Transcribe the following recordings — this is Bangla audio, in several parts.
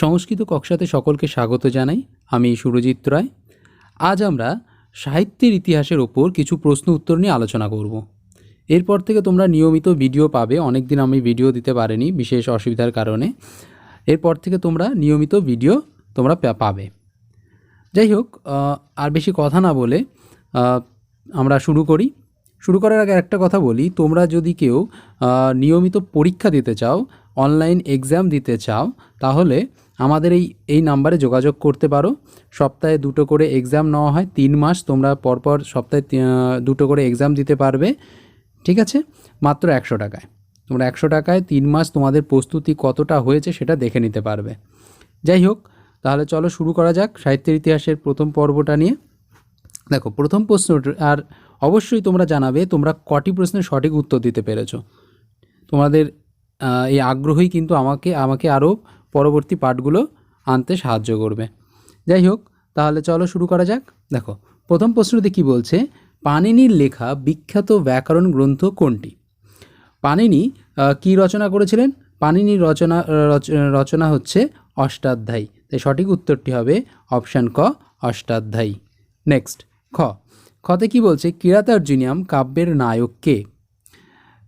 সংস্কৃত কক্ষাতে সকলকে স্বাগত জানাই। আমি সুরজিৎ রায়। আজ আমরা সাহিত্যের ইতিহাসের ওপর কিছু প্রশ্ন উত্তর নিয়ে আলোচনা করব। এরপর থেকে তোমরা নিয়মিত ভিডিও পাবে। অনেক দিন আমি ভিডিও দিতে পারিনি, বিশেষ অসুবিধার কারণে। এরপর থেকে তোমরা নিয়মিত ভিডিও তোমরা পাবে। যাই হোক আর বেশি কথা না বলে আমরা শুরু করি। শুরু করার আগে একটা কথা বলি। তোমরা যদি কেউ নিয়মিত পরীক্ষা দিতে চাও, অনলাইন এক্সাম দিতে চাও, তাহলে আমাদের এই এই নাম্বারে যোগাযোগ করতে পারো। সপ্তাহে দুটো করে এক্সাম নেওয়া হয়, তিন মাস তোমরা পরপর সপ্তাহে দুটো করে এক্সাম দিতে পারবে, ঠিক আছে? মাত্র একশো টাকায়। তোমরা একশো টাকায় তিন মাস তোমাদের প্রস্তুতি কতটা হয়েছে সেটা দেখে নিতে পারবে। যাই হোক, তাহলে চলো শুরু করা যাক সাহিত্যের ইতিহাসের প্রথম পর্বটা নিয়ে। দেখো, প্রথম প্রশ্ন, আর অবশ্যই তোমরা জানাবে তোমরা কটি প্রশ্নের সঠিক উত্তর দিতে পেরেছ। তোমাদের এই আগ্রহই কিন্তু আমাকে আমাকে আরও পরবর্তী পাঠগুলো আনতে সাহায্য করবে। যাই হোক, তাহলে চলো শুরু করা যাক। দেখো, প্রথম প্রশ্নতে কি বলছে? পানিনির লেখা বিখ্যাত ব্যাকরণ গ্রন্থ কোনটি? পানিনি কি রচনা করেছিলেন? পানিনির রচনা রচ- রচনা হচ্ছে অষ্টাধ্যায়ী। তাই সঠিক উত্তরটি হবে অপশান ক, অষ্টাধ্যায়ী। নেক্সট, খ। খতে কি বলছে? কিরাতার্জুনিয়াম কাব্যের নায়ক কে?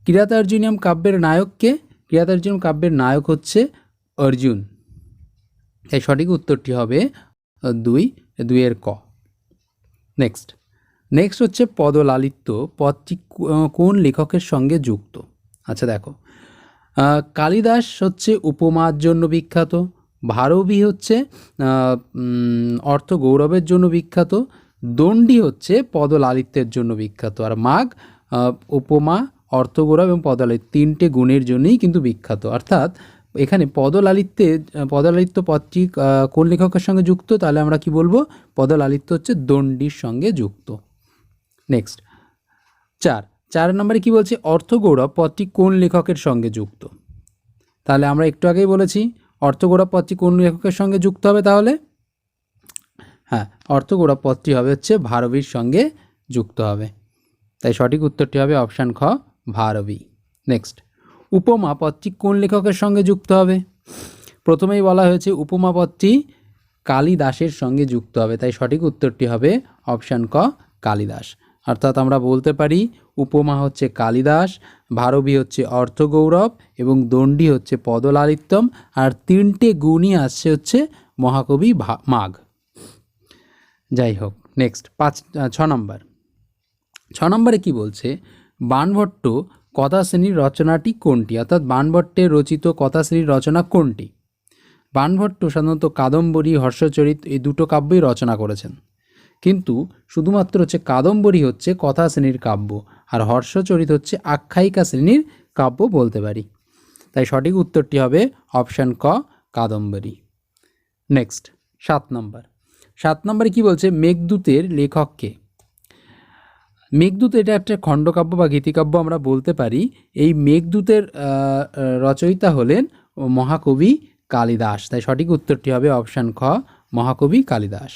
কিরাতার্জুনিয়াম কাব্যের নায়ক কে? কিরাতার্জুনিয়াম কাব্যের নায়ক হচ্ছে অর্জুন। তাই সঠিক উত্তরটি হবে দুই দুইয়ের ক। নেক্সট নেক্সট হচ্ছে পদলালিত্য পদটি কোন লেখকের সঙ্গে যুক্ত? আচ্ছা দেখো। কালিদাস হচ্ছে উপমার জন্য বিখ্যাত ভারবী হচ্ছে অর্থ গৌরবের জন্য বিখ্যাত দণ্ডী হচ্ছে পদলালিত্যের জন্য বিখ্যাত। আর আহ, উপমা অর্থগৌরব এবং পদলালিত্য তিনটে গুণের জন্যই কিন্তু বিখ্যাত। অর্থাৎ এখানে পদলালিত্যে, পদলালিত্য পদটি কোন লেখকের সঙ্গে যুক্ত? তাহলে আমরা কি বলব? পদলালিত্য হচ্ছে দণ্ডির সঙ্গে যুক্ত। নেক্সট চার। চার নম্বরে কি বলছে? অর্থগৌরব পদটি কোন লেখকের সঙ্গে যুক্ত? তাহলে আমরা একটু আগেই বলেছি, অর্থগৌরব পদটি কোন লেখকের সঙ্গে যুক্ত হবে তাহলে? হ্যাঁ অর্থগৌরব পদটি হবে হচ্ছে ভারবীর সঙ্গে যুক্ত হবে। তাই সঠিক উত্তরটি হবে অপশান খ, ভারবী। নেক্সট উপমা পদটি কোন লেখকের সঙ্গে যুক্ত হবে? প্রথমেই বলা হয়েছে উপমা পদটি কালিদাসের সঙ্গে যুক্ত হবে, তাই সঠিক উত্তরটি হবে অপশান ক, কালিদাস। অর্থাৎ আমরা বলতে পারি উপমা হচ্ছে কালিদাস, ভারবী হচ্ছে অর্থগৌরব এবং দণ্ডী হচ্ছে পদলালিত্যম, আর তিনটে গুণই আসছে হচ্ছে মহাকবি মাঘ। যাই হোক নেক্সট পাঁচ ছ নম্বর। ছ নম্বরে কি বলছে বাণভট্ট কথা শ্রেণির রচনাটি কোনটি? অর্থাৎ বাণভট্টের রচিত কথা শ্রেণির রচনা কোনটি? বাণভট্ট সাধারণত কাদম্বরী, হর্ষচরিত এই দুটো কাব্যই রচনা করেছেন। কিন্তু শুধুমাত্র হচ্ছে কাদম্বরী হচ্ছে কথা শ্রেণির কাব্য, আর হর্ষচরিত হচ্ছে আখ্যায়িকা শ্রেণির কাব্য বলতে পারি। তাই সঠিক উত্তরটি হবে অপশান ক, কাদম্বরী। নেক্সট, সাত নম্বর। সাত নম্বরে কি বলছে? মেঘদূতের লেখককে মেঘদূত এটা একটা খণ্ডকাব্য বা গীতিকাব্য আমরা বলতে পারি। এই মেঘদূতের রচয়িতা হলেন মহাকবি কালিদাস। তাই সঠিক উত্তরটি হবে অপশান খ, মহাকবি কালিদাস।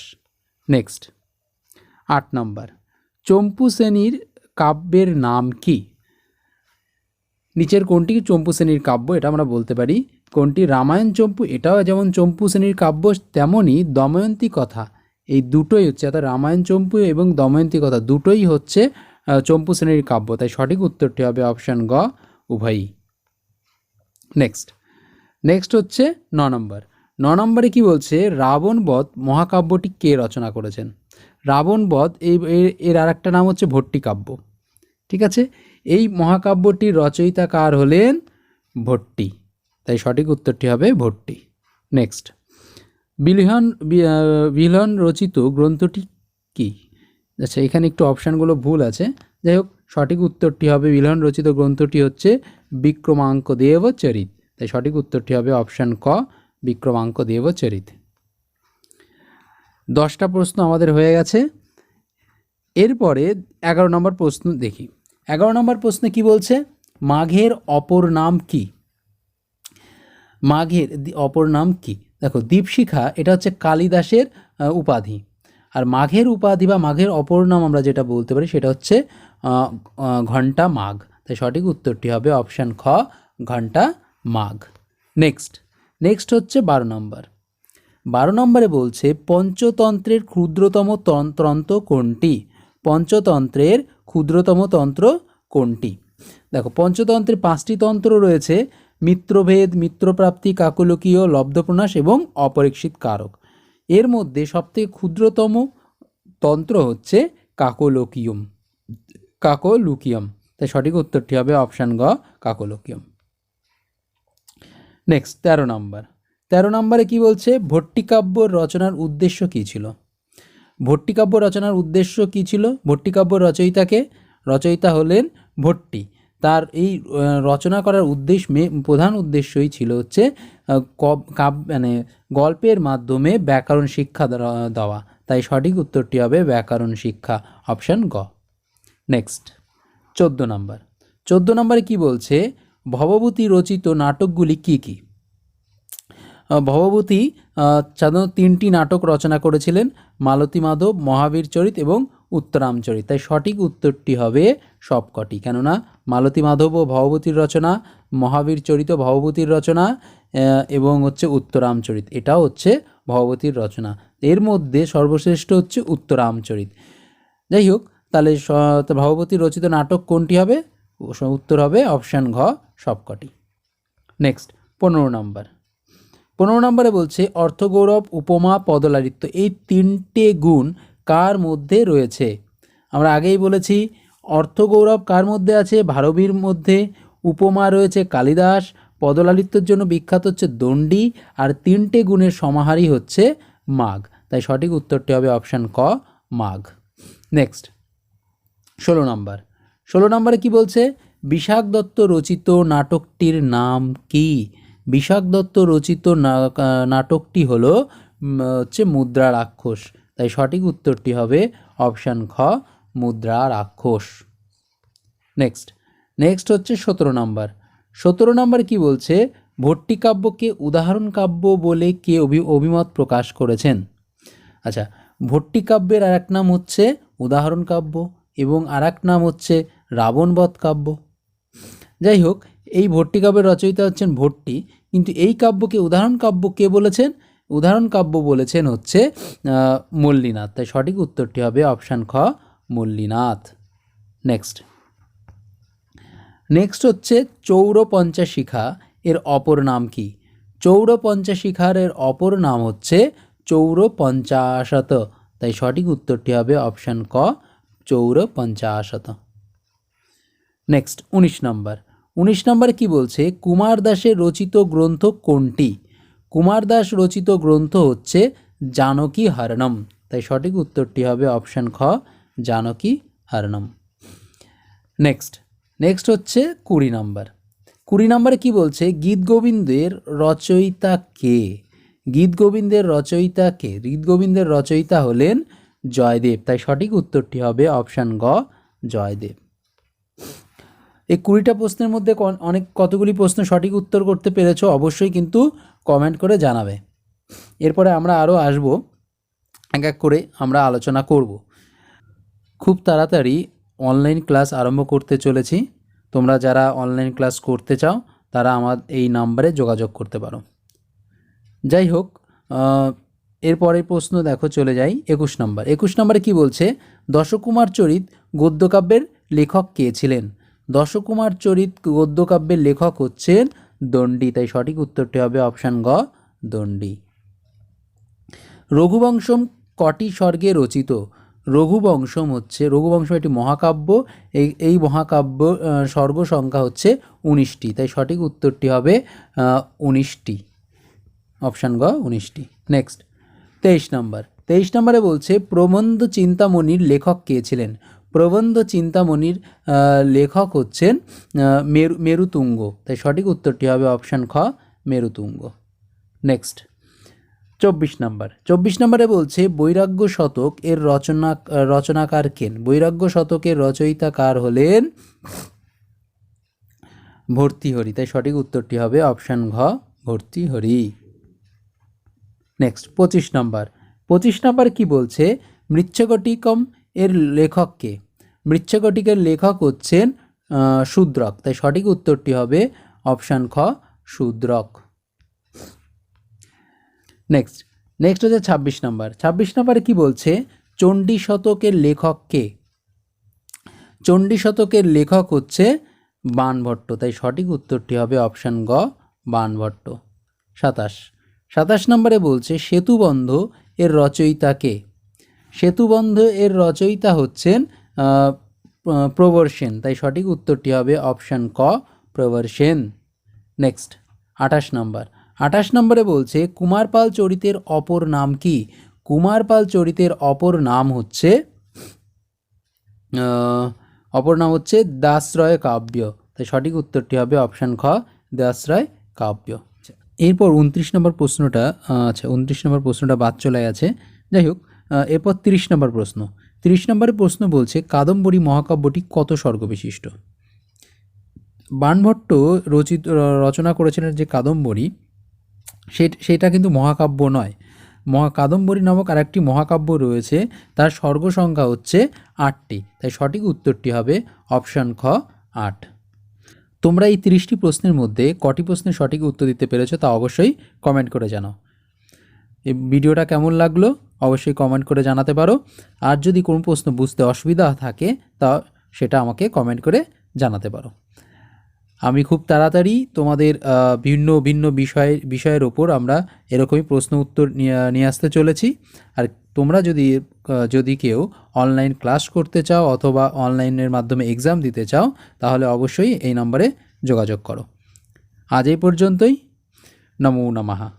নেক্সট আট নম্বর। চম্পু শ্রেণির কাব্যের নাম কি? নিচের কোনটি চম্পু শ্রেণির কাব্য? এটা আমরা বলতে পারি। কোনটি? রামায়ণ চম্পু। এটাও যেমন চম্পু শ্রেণির কাব্য, তেমনই দময়ন্তী কথা এই দুটোই হচ্ছে, অর্থাৎ রামায়ণ চম্পু এবং দময়ন্তী কথা, দুটোই হচ্ছে চম্পু শ্রেণির কাব্য। তাই সঠিক উত্তরটি হবে অপশান গ, উভয়ই। নেক্সট নেক্সট হচ্ছে ন নম্বর। ন নম্বরে কি বলছে, রাবণ বধ মহাকাব্যটি কে রচনা করেছেন? রাবণ বধ এই এর- আর একটা নাম হচ্ছে ভট্টি কাব্য। ঠিক আছে? এই মহাকাব্যটির রচয়িতা কার হলেন? ভট্টি। তাই সঠিক উত্তরটি হবে ভট্টি। নেক্সট বিলহন বিলহন রচিত গ্রন্থটি কি? আচ্ছা এখানে একটু অপশানগুলো ভুল আছে। যাই হোক, সঠিক উত্তরটি হবে বিলহন রচিত গ্রন্থটি হচ্ছে বিক্রমাঙ্ক দেব চরিত। তাই সঠিক উত্তরটি হবে অপশান ক বিক্রমাঙ্ক দেব চরিত। দশটা প্রশ্ন আমাদের হয়ে গেছে। এরপরে এগারো নম্বর প্রশ্ন দেখি। এগারো নম্বর প্রশ্নে কি বলছে? মাঘের অপর নাম কি? মাঘের অপর নাম কি? দেখো, দীপশিখা, এটা হচ্ছে কালিদাসের উপাধি। আর মাঘের উপাধি বা মাঘের অপর নাম আমরা যেটা বলতে পারি, সেটা হচ্ছে ঘণ্টা মাঘ। তাই সঠিক উত্তরটি হবে অপশান খ, ঘণ্টা মাঘ। নেক্সট নেক্সট হচ্ছে বারো নম্বর। বারো নম্বরে বলছে, পঞ্চতন্ত্রের ক্ষুদ্রতম তন- তন্ত্র কোনটি? পঞ্চতন্ত্রের ক্ষুদ্রতম তন্ত্র কোনটি? দেখো, পঞ্চতন্ত্রের পাঁচটি তন্ত্র রয়েছে মিত্রভেদ, মিত্রপ্রাপ্তি, কাকলকীয়, লব্ধপ্রনাশ এবং অপরীক্ষিত কারক। এর মধ্যে সবথেকে ক্ষুদ্রতম তন্ত্র হচ্ছে কাকোলোকিয়ম। কাকোলুকিয়ম। তাই সঠিক উত্তরটি হবে অপশান গ, কাকোলোকিয়ম। নেক্সট তেরো নম্বর। তেরো নম্বরে কি বলছে? ভট্টিকাব্য রচনার উদ্দেশ্য কী ছিল? ভট্টিকাব্য রচনার উদ্দেশ্য কী ছিল? ভট্টিকাব্য রচয়িতাকে? রচয়িতা হলেন ভট্টি। তার এই রচনা করার উদ্দেশ্য প্রধান উদ্দেশ্যই ছিল হচ্ছে আহ, কব- কাব- মানে গল্পের মাধ্যমে ব্যাকরণ শিক্ষা দেওয়া- তাই সঠিক উত্তরটি হবে ব্যাকরণ শিক্ষা অপশান গ। নেক্সট। চোদ্দ নম্বর। চোদ্দ নম্বরে কি বলছে ভবভূতি রচিত নাটকগুলি কি কি? ভবভূতি সাধারণত তিনটি নাটক রচনা করেছিলেন মালতী মাধব মহাবীর চরিত এবং উত্তরামচরিত তাই সঠিক উত্তরটি হবে সবকটি। কেননা মালতী মাধব ও ভবভূতির রচনা, মহাবীর চরিত ভবভূতির রচনা এবং হচ্ছে উত্তরামচরিত এটাও হচ্ছে ভবভূতির রচনা। এর মধ্যে সর্বশ্রেষ্ঠ হচ্ছে উত্তরামচরিত যাই হোক, তাহলে ভগবতীর রচিত নাটক কোনটি হবে? উত্তর হবে অপশান ঘ, সবকটি। নেক্সট, পনেরো নম্বর। পনেরো নম্বরে বলছে, অর্থগৌরব, উপমা, পদলারিত্য, এই তিনটে গুণ কার মধ্যে রয়েছে? আমরা আগেই বলেছি, অর্থগৌরব কার মধ্যে আছে? ভারবীর মধ্যে, উপমা রয়েছে কালিদাস, পদলালিত্যর জন্য বিখ্যাত হচ্ছে দণ্ডি, আর তিনটে গুণের সমাহারই হচ্ছে মাঘ। তাই সঠিক উত্তরটি হবে অপশান ক, মাঘ। নেক্সট, ষোলো নম্বর। ষোলো নম্বরে কি বলছে? বিশাখ দত্ত রচিত নাটকটির নাম কি? বিশাখ দত্ত রচিত নাটকটি হলো হচ্ছে মুদ্রা রাক্ষস। তাই সঠিক উত্তরটি হবে অপশান খ, মুদ্রা রাক্ষস। নেক্সট নেক্সট হচ্ছে সতেরো নম্বর। সতেরো নম্বর কি বলছে? ভট্টিকাব্যকে উদাহরণ কাব্য বলে কে অভি অভিমত প্রকাশ করেছেন? আচ্ছা ভট্টিকাব্যের আর এক নাম হচ্ছে উদাহরণ কাব্য এবং আর এক নাম হচ্ছে রাবণবধ কাব্য। যাই হোক, এই ভট্টিকাব্যের রচয়িতা হচ্ছেন ভট্টি কিন্তু এই কাব্যকে উদাহরণ কাব্য কে বলেছেন? উদাহরণ কাব্য বলেছেন হচ্ছে মল্লিনাথ। তাই সঠিক উত্তরটি হবে অপশান খ, মল্লিনাথ। নেক্সট নেক্সট হচ্ছে চৌর পঞ্চাশিখা এর অপর নাম কি? চৌর পঞ্চাশিখার এর অপর নাম হচ্ছে চৌর পঞ্চাশত তাই সঠিক উত্তরটি হবে অপশান ক চৌর পঞ্চাশত নেক্সট উনিশ নম্বর। উনিশ নম্বর কি বলছে? কুমার দাসের রচিত গ্রন্থ কোনটি? কুমার দাস রচিত গ্রন্থ হচ্ছে জানকী হরণম। তাই সঠিক উত্তরটি হবে অপশান খ, জানকী হরণম। নেক্সট নেক্সট হচ্ছে কুড়ি নাম্বার। কুড়ি নাম্বারে কি বলছে? গীত গোবিন্দের রচয়িতা কে? গীত গোবিন্দের রচয়িতা কে? গীত গোবিন্দের রচয়িতা হলেন জয়দেব। তাই সঠিক উত্তরটি হবে অপশান গ, জয়দেব। এই কুড়িটা প্রশ্নের মধ্যে অনেক কতগুলি প্রশ্ন সঠিক উত্তর করতে পেরেছ অবশ্যই কিন্তু কমেন্ট করে জানাবে। এরপরে আমরা আরও আসব, এক এক করে আমরা আলোচনা করব। খুব তাড়াতাড়ি অনলাইন ক্লাস আরম্ভ করতে চলেছি। তোমরা যারা অনলাইন ক্লাস করতে চাও, তারা আমার এই নাম্বারে যোগাযোগ করতে পারো। যাই হোক এরপরের প্রশ্ন দেখো, চলে যাই একুশ নম্বর একুশ নম্বরে কি বলছে? দশকুমার চরিত গদ্যকাব্যের লেখক কে ছিলেন? দশকুমার চরিত গদ্যকাব্যের লেখক হচ্ছেন দণ্ডী, তাই সঠিক উত্তরটি হবে অপশান গ, দণ্ডী। রঘুবংশম কটি স্বর্গে রচিত? রঘুবংশম হচ্ছে, রঘুবংশম একটি মহাকাব্য, এই এই মহাকাব্য স্বর্গ সংখ্যা হচ্ছে উনিশটি, তাই সঠিক উত্তরটি হবে উনিশটি। অপশান গ, উনিশটি। নেক্সট, তেইশ নম্বর। তেইশ নম্বরে বলছে প্রবন্ধ চিন্তামণির লেখক কে ছিলেন? প্রবন্ধ চিন্তামণির লেখক হচ্ছেন মেরু, মেরুতুঙ্গ। তাই সঠিক উত্তরটি হবে অপশান খ, মেরুতুঙ্গ। নেক্সট চব্বিশ নম্বর। চব্বিশ নম্বরে বলছে, বৈরাগ্য শতক এর রচনা, রচনাকার কেন? বৈরাগ্য শতকের রচয়িতা কার হলেন ভর্তিহরি। তাই সঠিক উত্তরটি হবে অপশান ঘ, ভর্তিহরি। নেক্সট পঁচিশ নম্বর। পঁচিশ নম্বর কি বলছে? মৃচ্ছকটিকম এর লেখককে মৃচ্ছকটিকের লেখক হচ্ছেন শূদ্রক। তাই সঠিক উত্তরটি হবে অপশান খ, শূদ্রক। নেক্সট নেক্সট হচ্ছে ছাব্বিশ নাম্বার। ছাব্বিশ নাম্বারে কি বলছে? চণ্ডী শতকের লেখক কে? চণ্ডী শতকের লেখক হচ্ছে বাণভট্ট তাই সঠিক উত্তরটি হবে অপশান গ বাণভট্ট সাতাশ সাতাশ নম্বরে বলছে, সেতুবন্ধ এর রচয়িতা কে? সেতুবন্ধ এর রচয়িতা হচ্ছেন প্রবর সেন। তাই সঠিক উত্তরটি হবে অপশান ক, প্রবর সেন। নেক্সট, আঠাশ নম্বর। আঠাশ নম্বরে বলছে কুমারপাল চরিতের অপর নাম কি? কুমারপাল চরিতের অপর নাম হচ্ছে অপর নাম হচ্ছে দাসরয় কাব্য। তাই সঠিক উত্তরটি হবে অপশান খ, দাসরয় কাব্য। এরপর উনত্রিশ নম্বর প্রশ্নটা আচ্ছা উনত্রিশ নম্বর প্রশ্নটা বাদ চলে গেছে। যাই হোক এরপর তিরিশ নম্বর প্রশ্ন। তিরিশ নম্বরের প্রশ্ন বলছে, কাদম্বরী মহাকাব্যটি কত স্বর্গ বিশিষ্ট বাণভট্ট রচিত রচনা করেছিলেন যে কাদম্বরী সেটা কিন্তু মহাকাব্য নয়। মহা, কাদম্বরী নামক আরেকটি মহাকাব্য রয়েছে, তার স্বর্গ সংখ্যা হচ্ছে আটটি। তাই সঠিক উত্তরটি হবে অপশান খ, আট। তোমরা এই তিরিশটি প্রশ্নের মধ্যে কটি প্রশ্নের সঠিক উত্তর দিতে পেরেছ তা অবশ্যই কমেন্ট করে জানাও। এই ভিডিওটা কেমন লাগল? অবশ্যই কমেন্ট করে জানাতে পারো। আর যদি কোনো প্রশ্ন বুঝতে অসুবিধা থাকে, তা সেটা আমাকে কমেন্ট করে জানাতে পারো। আমি খুব তাড়াতাড়ি তোমাদের ভিন্ন ভিন্ন বিষয়, বিষয়ের ওপর আমরা এরকমই প্রশ্ন উত্তর নিয়ে আসতে চলেছি। আর তোমরা যদি যদি কেউ অনলাইন ক্লাস করতে চাও অথবা অনলাইনের মাধ্যমে এক্সাম দিতে চাও, তাহলে অবশ্যই এই নম্বরে যোগাযোগ করো। আজ এই পর্যন্তই। নমো নমঃ।